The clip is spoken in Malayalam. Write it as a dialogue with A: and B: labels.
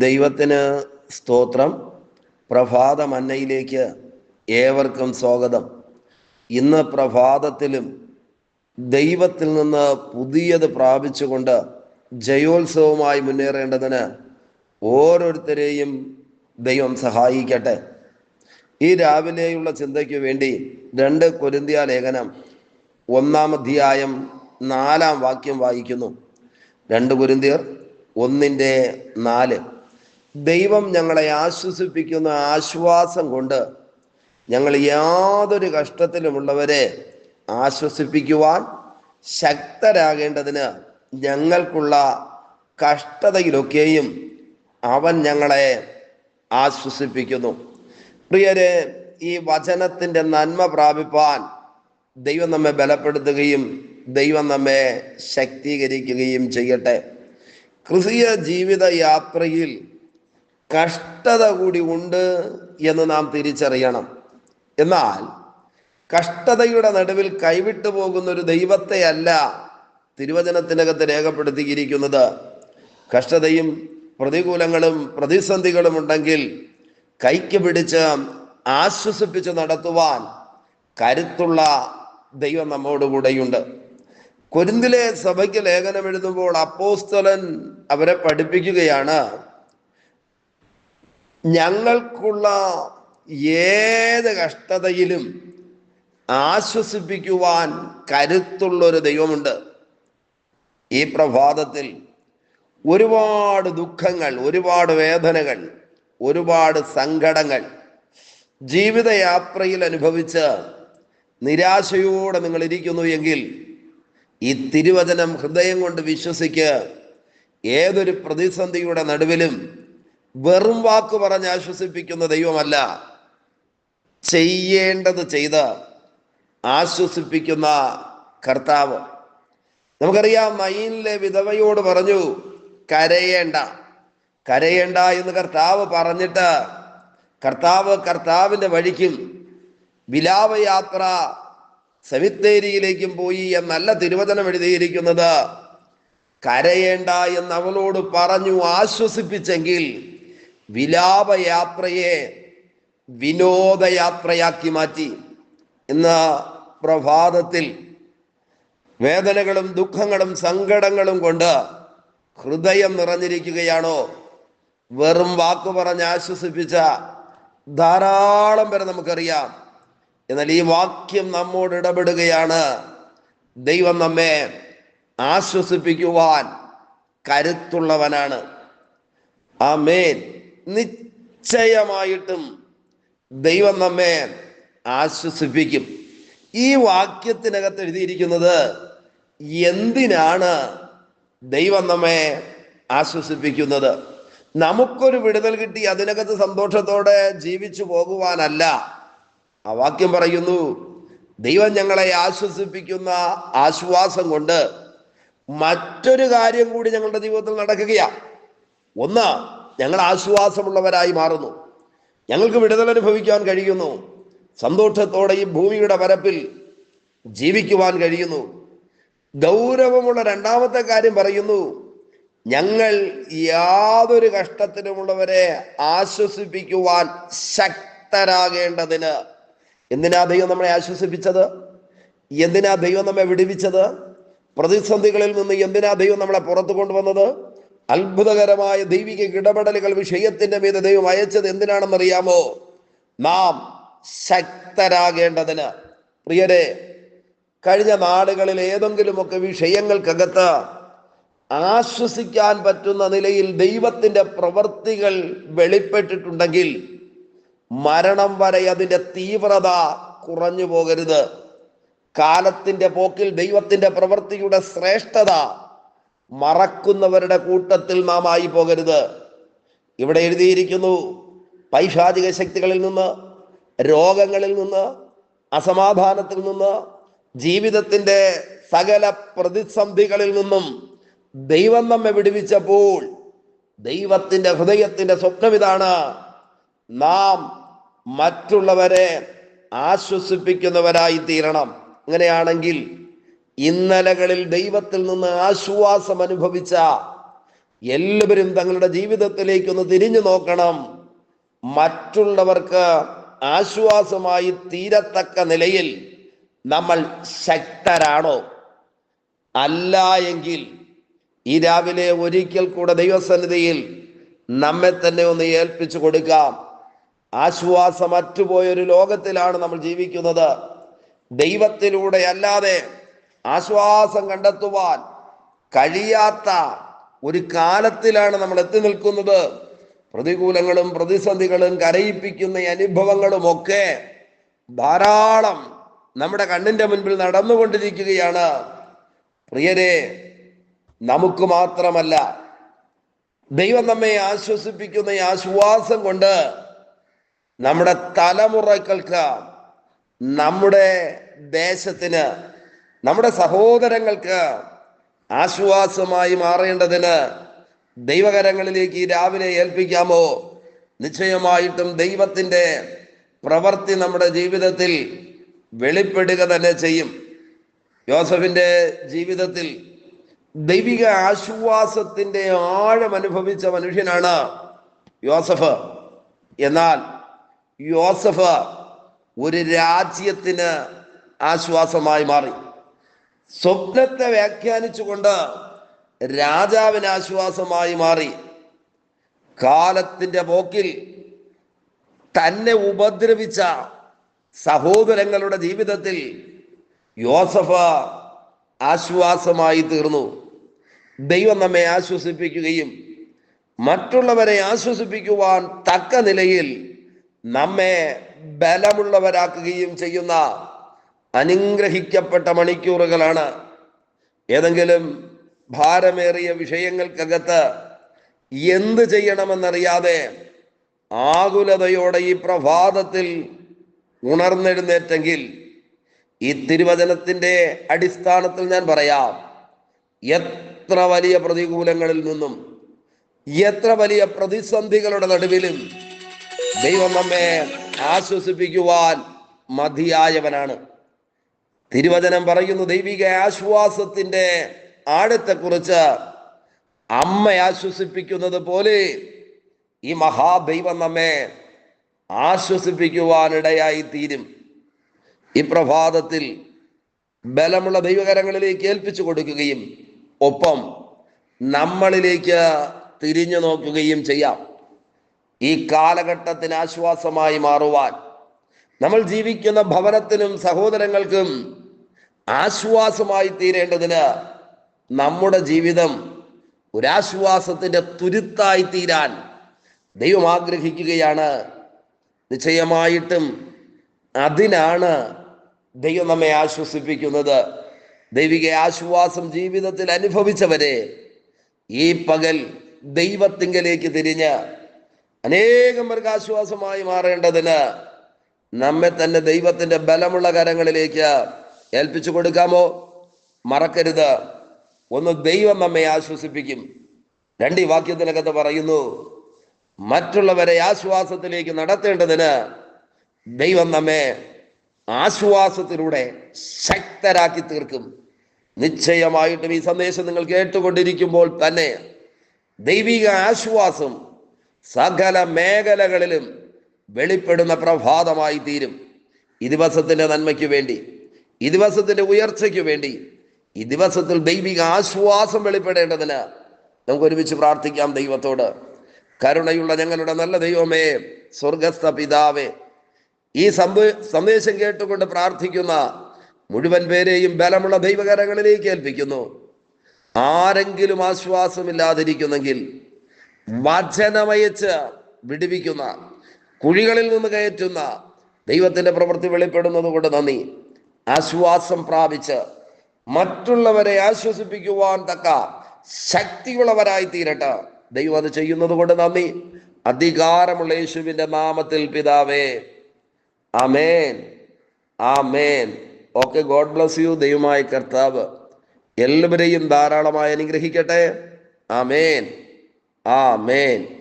A: ദൈവത്തിന് സ്തോത്രം. പ്രഭാത മന്നയിലേക്ക് ഏവർക്കും സ്വാഗതം. ഇന്ന് പ്രഭാതത്തിലും ദൈവത്തിൽ നിന്ന് പുതിയത് പ്രാപിച്ചുകൊണ്ട് ജയോത്സവമായി മുന്നേറേണ്ടതിന് ഓരോരുത്തരെയും ദൈവം സഹായിക്കട്ടെ. ഈ രാവിലെയുള്ള ചിന്തയ്ക്ക് വേണ്ടി രണ്ട് കൊരിന്തിയ ലേഖനം ഒന്നാം അധ്യായം നാലാം വാക്യം വായിക്കുന്നു. രണ്ട് കുരിന്തിയർ ഒന്നിന്റെ നാല്. ദൈവം ഞങ്ങളെ ആശ്വസിപ്പിക്കുന്ന ആശ്വാസം കൊണ്ട് ഞങ്ങൾ യാതൊരു കഷ്ടത്തിലുമുള്ളവരെ ആശ്വസിപ്പിക്കുവാൻ ശക്തരാകേണ്ടതിന് ഞങ്ങൾക്കുള്ള കഷ്ടതയിലൊക്കെയും അവൻ ഞങ്ങളെ ആശ്വസിപ്പിക്കുന്നു. പ്രിയരെ ഈ വചനത്തിന്റെ നന്മ പ്രാപിപ്പാൻ ദൈവം നമ്മെ ബലപ്പെടുത്തുകയും ദൈവം നമ്മെ ശക്തീകരിക്കുകയും ചെയ്യട്ടെ. ക്രിസ്തീയ ജീവിത യാത്രയിൽ കഷ്ടത കൂടി ഉണ്ട് എന്ന് നാം തിരിച്ചറിയണം. എന്നാൽ കഷ്ടതയുടെ നടുവിൽ കൈവിട്ടു പോകുന്ന ഒരു ദൈവത്തെയല്ല തിരുവചനത്തിനകത്ത് രേഖപ്പെടുത്തിയിരിക്കുന്നത്. കഷ്ടതയും പ്രതികൂലങ്ങളും പ്രതിസന്ധികളും ഉണ്ടെങ്കിൽ കൈക്ക് പിടിച്ച് ആശ്വസിപ്പിച്ച് നടത്തുവാൻ കരുത്തുള്ള ദൈവം നമ്മോടുകൂടെയുണ്ട് കൊരിന്തിലെ സഭയ്ക്ക് ലേഖനം എഴുതുമ്പോൾ അപ്പോസ്തലൻ അവരെ പഠിപ്പിക്കുകയാണ്. ഞങ്ങൾക്കുള്ള ഏത് കഷ്ടതയിലും ആശ്വസിപ്പിക്കുവാൻ കരുത്തുള്ള ഒരു ദൈവമുണ്ട്. ഈ പ്രഭാതത്തിൽ ഒരുപാട് ദുഃഖങ്ങൾ ഒരുപാട് വേദനകൾ ഒരുപാട് സങ്കടങ്ങൾ ജീവിതയാത്രയിൽ അനുഭവിച്ച് നിരാശയോടെ നിങ്ങൾ ഇരിക്കുന്നു എങ്കിൽ ഈ തിരുവചനം ഹൃദയം കൊണ്ട് വിശ്വസിക്ക്. ഏതൊരു പ്രതിസന്ധിയുടെ നടുവിലും വെറും വാക്ക് പറഞ്ഞ് ആശ്വസിപ്പിക്കുന്ന ദൈവമല്ല. ചെയ്യേണ്ടത് ചെയ്ത് ആശ്വസിപ്പിക്കുന്ന കർത്താവ്. നമുക്കറിയാം മൈനിലെ വിധവയോട് പറഞ്ഞു കരയേണ്ട കരയേണ്ട എന്ന് കർത്താവ് പറഞ്ഞിട്ട് കർത്താവ് കർത്താവിന്റെ വഴിക്കും വിലാപയാത്ര സെമിത്തേരിയിലേക്കും പോയി എന്നല്ല തിരുവചനം എഴുതിയിരിക്കുന്നത്. കരയേണ്ട എന്ന് അവളോട് പറഞ്ഞു ആശ്വസിപ്പിച്ചെങ്കിൽ വിലാപയാത്രയെ വിനോദയാത്രയാക്കി മാറ്റി. എന്ന പ്രഭാതത്തിൽ വേദനകളും ദുഃഖങ്ങളും സങ്കടങ്ങളും കൊണ്ട് ഹൃദയം നിറഞ്ഞിരിക്കുകയാണോ? വെറും വാക്ക് പറഞ്ഞ് ആശ്വസിപ്പിച്ച ധാരാളം പേരെ നമുക്കറിയാം. എന്നാൽ ഈ വാക്യം നമ്മോട് ഇടപെടുകയാണ്. ദൈവം നമ്മെ ആശ്വസിപ്പിക്കുവാൻ കരുത്തുള്ളവനാണ്. ആ മേൻ നിശ്ചയമായിട്ടും ദൈവം നമ്മെ ആശ്വസിപ്പിക്കും. ഈ വാക്യത്തിനകത്ത് എഴുതിയിരിക്കുന്നത് എന്തിനാണ് ദൈവം നമ്മെ ആശ്വസിപ്പിക്കുന്നത്? നമുക്കൊരു വിടുതൽ കിട്ടി അതിനകത്ത് സന്തോഷത്തോടെ ജീവിച്ചു പോകുവാനല്ല. ആ വാക്യം പറയുന്നു ദൈവം ഞങ്ങളെ ആശ്വസിപ്പിക്കുന്ന ആശ്വാസം കൊണ്ട് മറ്റൊരു കാര്യം കൂടി ഞങ്ങളുടെ ജീവിതത്തിൽ നടക്കുകയാണ്. ഒന്ന് ഞങ്ങൾ ആശ്വാസമുള്ളവരായി മാറുന്നു. ഞങ്ങൾക്ക് വിടുതൽ അനുഭവിക്കാൻ കഴിയുന്നു. സന്തോഷത്തോടെ ഈ ഭൂമിയുടെ വരപ്പിൽ ജീവിക്കുവാൻ കഴിയുന്നു. ഗൗരവമുള്ള രണ്ടാമത്തെ കാര്യം പറയുന്നു ഞങ്ങൾ യാതൊരു കഷ്ടത്തിനുമുള്ളവരെ ആശ്വസിപ്പിക്കുവാൻ ശക്തരാകേണ്ടതിന്. എന്തിനാ ദൈവം നമ്മളെ ആശ്വസിപ്പിച്ചത്? എന്തിനാ ദൈവം നമ്മെ വിടുവിച്ചത്? പ്രതിസന്ധികളിൽ നിന്ന് എന്തിനാ ദൈവം നമ്മളെ പുറത്തു കൊണ്ടുവന്നത്? അത്ഭുതകരമായ ദൈവിക ഇടപെടലുകൾ വിഷയത്തിന്റെ മീത് ദൈവം അയച്ചത് എന്തിനാണെന്നറിയാമോ? നാം ശക്തരാകേണ്ടതിന്. പ്രിയരെ കഴിഞ്ഞ നാടുകളിൽ ഏതെങ്കിലുമൊക്കെ വിഷയങ്ങൾക്കകത്ത് ആശ്വസിക്കാൻ പറ്റുന്ന നിലയിൽ ദൈവത്തിന്റെ പ്രവൃത്തികൾ വെളിപ്പെട്ടിട്ടുണ്ടെങ്കിൽ മരണം വരെ അതിന്റെ തീവ്രത കുറഞ്ഞു പോകരുത് കാലത്തിന്റെ പോക്കിൽ ദൈവത്തിന്റെ പ്രവൃത്തിയുടെ ശ്രേഷ്ഠത മറക്കുന്നവരുടെ കൂട്ടത്തിൽ നാം ആയി പോകരുത്. ഇവിടെ എഴുതിയിരിക്കുന്നു പൈശാചിക ശക്തികളിൽ നിന്ന് രോഗങ്ങളിൽ നിന്ന് അസമാധാനത്തിൽ നിന്ന് ജീവിതത്തിന്റെ സകല പ്രതിസന്ധികളിൽ നിന്നും ദൈവം നമ്മെ വിടുവിച്ചപ്പോൾ ദൈവത്തിന്റെ ഹൃദയത്തിന്റെ സ്വപ്നം ഇതാണ്. നാം മറ്റുള്ളവരെ ആശ്വസിപ്പിക്കുന്നവരായി തീരണം. അങ്ങനെയാണെങ്കിൽ ഇന്നലകളിൽ ദൈവത്തിൽ നിന്ന് ആശ്വാസം അനുഭവിച്ച എല്ലാവരും തങ്ങളുടെ ജീവിതത്തിലേക്കൊന്ന് തിരിഞ്ഞു നോക്കണം. മറ്റുള്ളവർക്ക് ആശ്വാസമായി തീരത്തക്ക നിലയിൽ നമ്മൾ ശക്തരാണോ? അല്ല എങ്കിൽ ഈ രാവിലെ ഒരിക്കൽ കൂടെ ദൈവസന്നിധിയിൽ നമ്മെ തന്നെ ഒന്ന് ഏൽപ്പിച്ചു കൊടുക്കാം. ആശ്വാസം അറ്റുപോയൊരു ലോകത്തിലാണ് നമ്മൾ ജീവിക്കുന്നത്. ദൈവത്തിലൂടെ അല്ലാതെ ആശ്വാസം കണ്ടെത്തുവാൻ കഴിയാത്ത ഒരു കാലത്തിലാണ് നമ്മൾ എത്തി നിൽക്കുന്നത്. പ്രതികൂലങ്ങളും പ്രതിസന്ധികളും കരയിപ്പിക്കുന്ന അനുഭവങ്ങളും ഒക്കെ ധാരാളം നമ്മുടെ കണ്ണിന്റെ മുൻപിൽ നടന്നുകൊണ്ടിരിക്കുകയാണ്. പ്രിയരെ നമുക്ക് മാത്രമല്ല ദൈവം നമ്മെ ആശ്വസിപ്പിക്കുന്ന ഈ ആശ്വാസം കൊണ്ട് നമ്മുടെ തലമുറകൾക്ക് നമ്മുടെ ദേശത്തിന് നമ്മുടെ സഹോദരങ്ങൾക്ക് ആശ്വാസമായി മാറേണ്ടതിന് ദൈവകരങ്ങളിലേക്ക് രാവിലെ ഏൽപ്പിക്കാമോ? നിശ്ചയമായിട്ടും ദൈവത്തിന്റെ പ്രവൃത്തി നമ്മുടെ ജീവിതത്തിൽ വെളിപ്പെടുക തന്നെ ചെയ്യും. യോസഫിന്റെ ജീവിതത്തിൽ ദൈവിക ആശ്വാസത്തിന്റെ ആഴം അനുഭവിച്ച മനുഷ്യനാണ് യോസഫ്. എന്നാൽ യോസഫ് ഒരു രാജ്യത്തിന് ആശ്വാസമായി മാറി. സ്വപ്നത്തെ വ്യാഖ്യാനിച്ചുകൊണ്ട് രാജാവിന് ആശ്വാസമായി മാറി. കാലത്തിന്റെ പോക്കിൽ തന്നെ ഉപദ്രവിച്ച സഹോദരങ്ങളുടെ ജീവിതത്തിൽ യോസഫ ആശ്വാസമായി തീർന്നു. ദൈവം നമ്മെ ആശ്വസിപ്പിക്കുകയും മറ്റുള്ളവരെ ആശ്വസിപ്പിക്കുവാൻ തക്ക നിലയിൽ നമ്മെ ബലമുള്ളവരാക്കുകയും ചെയ്യുന്ന അനുഗ്രഹിക്കപ്പെട്ട മണിക്കൂറുകളാണ്. ഏതെങ്കിലും ഭാരമേറിയ വിഷയങ്ങൾക്കകത്ത് എന്ത് ചെയ്യണമെന്നറിയാതെ ആകുലതയോടെ ഈ പ്രഭാതത്തിൽ ഉണർന്നെഴുന്നേറ്റെങ്കിൽ ഈ തിരുവചനത്തിന്റെ അടിസ്ഥാനത്തിൽ ഞാൻ പറയാം എത്ര വലിയ പ്രതികൂലങ്ങളിൽ നിന്നും എത്ര വലിയ പ്രതിസന്ധികളുടെ നടുവിലും ദൈവം നമ്മെ ആശ്വസിപ്പിക്കുവാൻ മതിയായവനാണ്. തിരുവചനം പറയുന്നു ദൈവിക ആശ്വാസത്തിന്റെ ആഴത്തെക്കുറിച്ച് അമ്മ ആശ്വസിപ്പിക്കുന്നത് പോലെ ഈ മഹാദൈവം നമ്മെ ആശ്വസിപ്പിക്കുവാനിടയായി തീരും. ഈ പ്രഭാതത്തിൽ ബലമുള്ള ദൈവകരങ്ങളിലേക്ക് ഏൽപ്പിച്ചു കൊടുക്കുകയും ഒപ്പം നമ്മളിലേക്ക് തിരിഞ്ഞു നോക്കുകയും ചെയ്യാം. ഈ കാലഘട്ടത്തിന് ആശ്വാസമായി മാറുവാൻ നമ്മൾ ജീവിക്കുന്ന ഭവനത്തിനും സഹോദരങ്ങൾക്കും ആശ്വാസമായി തീരേണ്ടതിന് നമ്മുടെ ജീവിതം ഒരാശ്വാസത്തിന്റെ തുരുത്തായി തീരാൻ ദൈവം ആഗ്രഹിക്കുകയാണ്. നിശ്ചയമായിട്ടും അതിനാണ് ദൈവം നമ്മെ ആശ്വസിപ്പിക്കുന്നത്. ദൈവിക ആശ്വാസം ജീവിതത്തിൽ അനുഭവിച്ചവരെ ഈ പകൽ ദൈവത്തിങ്കലേക്ക് തിരിഞ്ഞ് അനേകം പേർക്ക് ആശ്വാസമായി മാറേണ്ടതിന് നമ്മെ തന്നെ ദൈവത്തിന്റെ ബലമുള്ള കരങ്ങളിലേക്ക് ഏൽപ്പിച്ചു കൊടുക്കാമോ? മറക്കരുത്. ഒന്ന് ദൈവം നമ്മെ ആശ്വസിപ്പിക്കും. രണ്ട് ഈ വാക്യത്തിനകത്ത് പറയുന്നു മറ്റുള്ളവരെ ആശ്വാസത്തിലേക്ക് നടത്തേണ്ടതിന് ദൈവം നമ്മെ ആശ്വാസത്തിലൂടെ ശക്തരാക്കി തീർക്കും. നിശ്ചയമായിട്ടും ഈ സന്ദേശം നിങ്ങൾ കേട്ടുകൊണ്ടിരിക്കുമ്പോൾ തന്നെ ദൈവിക ആശ്വാസം സകല മേഖലകളിലും വെളിപ്പെടുന്ന പ്രഭാതമായി തീരും. ഈ ദിവസത്തിന്റെ നന്മയ്ക്ക് വേണ്ടി. ഈ ദിവസത്തിന്റെ ഉയർച്ചയ്ക്ക് വേണ്ടി ഈ ദിവസത്തിൽ ദൈവിക ആശ്വാസം വെളിപ്പെടേണ്ടതിന് നമുക്ക് ഒരുമിച്ച് പ്രാർത്ഥിക്കാം ദൈവത്തോട്. കരുണയുള്ള ഞങ്ങളുടെ നല്ല ദൈവമേ സ്വർഗസ്ഥ പിതാവേ ഈ സന്ദേശം കേട്ടുകൊണ്ട് പ്രാർത്ഥിക്കുന്ന മുഴുവൻ പേരെയും ബലമുള്ള ദൈവകരങ്ങളിലേക്ക് ഏൽപ്പിക്കുന്നു. ആരെങ്കിലും ആശ്വാസമില്ലാതിരിക്കുന്നെങ്കിൽ വചനമയച്ച് വിടുവിക്കുന്ന കുഴികളിൽ നിന്ന് കയറ്റുന്ന ദൈവത്തിന്റെ പ്രവൃത്തി വെളിപ്പെടുന്നത് കൊണ്ട് നന്ദി. ആശ്വാസം പ്രാപിച്ച് മറ്റുള്ളവരെ ആശ്വസിപ്പിക്കുവാൻ തക്ക ശക്തിയുള്ളവരായി തീരട്ടെ. ദൈവം അത് ചെയ്യുന്നത് കൊണ്ട് നന്ദി. അധികാരമുള്ള യേശുവിന്റെ നാമത്തിൽ പിതാവേ. ആമേൻ. ആമേൻ. Okay God bless you. ദൈവമായ കർത്താവ് എല്ലാവരെയും ധാരാളമായി അനുഗ്രഹിക്കട്ടെ. ആമേൻ. ആമേൻ.